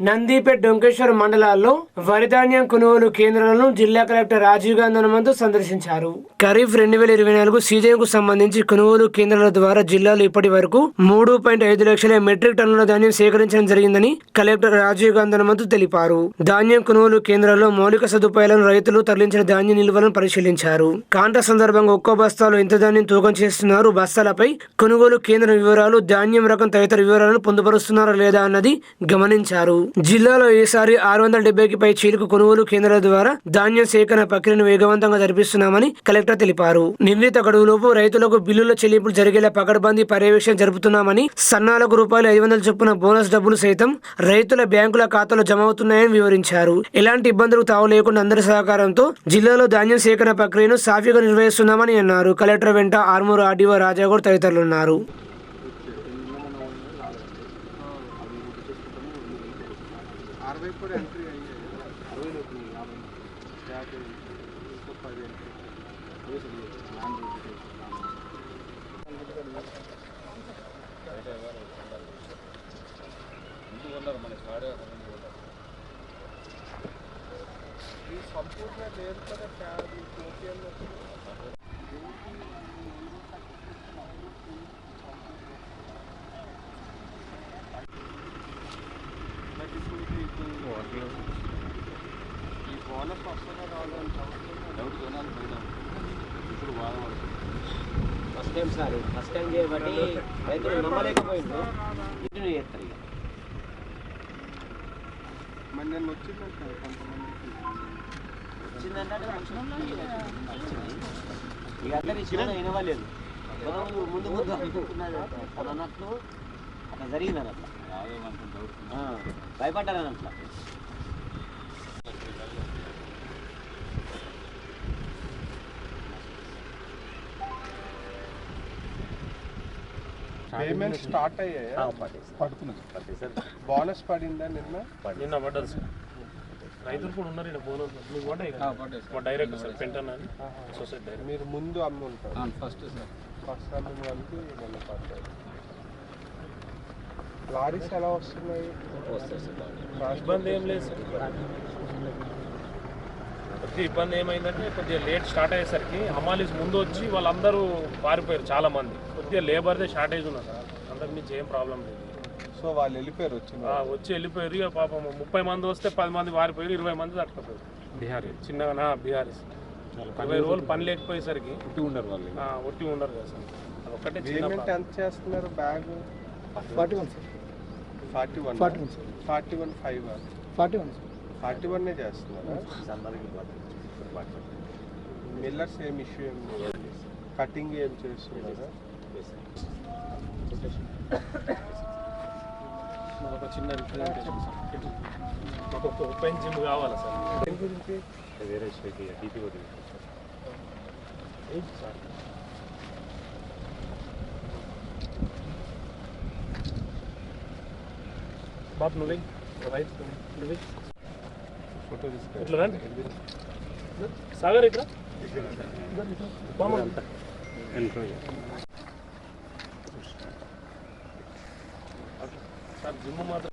నందిపేట్ డొంకేశ్వర్ మండలాల్లో వరి ధాన్యం కొనుగోలు కేంద్రాలను జిల్లా కలెక్టర్ రాజీవ్ గాంధీ హనుమంతు సందర్శించారు. ఖరీఫ్ రెండు వేల ఇరవై నాలుగు సీజన్కు సంబంధించి కొనుగోలు కేంద్రాల ద్వారా జిల్లాలో ఇప్పటి వరకు మూడు పాయింట్ ఐదు లక్షల మెట్రిక్ టన్నుల ధాన్యం సేకరించడం జరిగిందని కలెక్టర్ రాజీవ్ గాంధీ హనుమంతు తెలిపారు. ధాన్యం కొనుగోలు కేంద్రాల్లో మౌలిక సదుపాయాలను రైతులు తరలించిన ధాన్య నిల్వలను పరిశీలించారు. కాంట సందర్భంగా ఒక్కో బస్తాలో ఎంత ధాన్యం తూకం చేస్తున్నారు? బస్తాలపై కొనుగోలు కేంద్ర వివరాలు ధాన్యం రకం తదితర వివరాలను పొందుపరుస్తున్నారా లేదా అన్నది గమనించారు. జిల్లాలో ఈసారి ఆరు వందల డెబ్బైకి పై చీలుకు కొనుగోలు కేంద్రాల ద్వారా ధాన్యం సేకరణ ప్రక్రియను వేగవంతంగా జరిపిస్తున్నామని కలెక్టర్ తెలిపారు. నిర్ణీత గడువులోపు రైతులకు బిల్లుల చెల్లింపులు జరిగేలా పకడ్బందీ పర్యవేక్షణ జరుపుతున్నామని సన్నాలకు రూపాయలు ఐదు వందల చొప్పున బోనస్ డబ్బులు సైతం రైతుల బ్యాంకుల ఖాతాలో జమ అవుతున్నాయని వివరించారు. ఎలాంటి ఇబ్బందులకు తావు లేకుండా అందరి సహకారంతో జిల్లాలో ధాన్యం సేకరణ ప్రక్రియను సాఫీగా నిర్వహిస్తున్నామని అన్నారు. కలెక్టర్ వెంట ఆర్మూరు ఆర్డీఓ రాజాగౌడ్ తదితరులు ఉన్నారు అరవై కూడా ఎంట్రీ అయ్యాయి అరవై లోపు యాభై యాభై ఇంకా పది ఎంట్రీ ల్యాండ్ ఈ సంపూర్ణ లేదు కదా ట్యాబ్ ఓపీఎల్ ఈ బోనస్ వస్తుందో రాదు అని డౌట్ కొనాలి పోయినాం ఇప్పుడు బాధపడుతుంది first time sir first time చేయబట్టి రైతులు నమ్మలేకపోయిండు ఇంటిని చేస్తారు ఇక మరి నేను వచ్చిందంట కొంతమందికి వచ్చిందంటే వచ్చింది. ఇక అందరు ఇచ్చిన వినవలేదు ముందు ముందు ముందు అది అన్నట్లు అట్లా జరిగిందని అట్లా ఆ, భయపడ్డారని పేమెంట్ స్టార్ట్ అయ్యాయా? పడుతున్నాయి బోనస్ పడిందా నిన్న? నిన్న పడ్డది సార్. రైతులు కూడా ఉన్నారు ఇక్కడ బోనస్ మీకు పడ్డాయి? మా డైరెక్టర్ సార్ పెంటన్ అని. Society director. మీరు ముందు అమ్మి ఉంటారు. ఫస్ట్ ఫస్ట్ అమ్మిన వాళ్ళకి నిన్న పడ్డాయి. లారీస్ ఎలా వస్తున్నాయి? ఇబ్బంది ఏం లేదు సార్. కొద్దిగా ఇబ్బంది ఏమైందంటే కొద్దిగా లేట్ స్టార్ట్ అయ్యేసరికి హమాలీస్ ముందు వచ్చి వాళ్ళందరూ పారిపోయారు చాలా మంది. కొద్దిగా లేబర్దే షార్టేజ్ ఉన్నది సార్. అంతకు మించి ఏం ప్రాబ్లం లేదు. సో వాళ్ళు వెళ్ళిపోయారు వచ్చిన ఆ, వచ్చి వెళ్ళిపోయారు. ఇక పాపం ముప్పై మంది వస్తే పది మంది పారిపోయారు ఇరవై మంది తట్టుకుపోయారు. బీహారీ. చిన్నగా బీహారీస్ ఇరవై రోజులు పని లేకపోయేసరికి ఉండరు వాళ్ళు. ఆ, ఒట్టి ఉండరు కదా సార్. పేమెంట్ ఎంత చేస్తున్నారు bag? Forty one sir. Forty one forty one forty one five. Forty one sir. Forty వన్నే చేస్తున్నారు మిల్లర్స్ ఏం ఇష్యూ ఏం లేదు కటింగ్ ఏం చేస్తున్నారా మాకు ఒక చిన్న రిప్రజెంటేషన్ సార్ మాకు ఒక ఓపెన్ జిమ్ కావాలా సార్ దేని గురించి వేరే డీపీ ఏంటి సార్ బాబు నువ్వే రైట్ నువ్వే ఫోటో తీసుకెళ్ళి ఇట్లా రండి. సాగర్ ఇట్లా? సార్ జిమ్ మాత్రం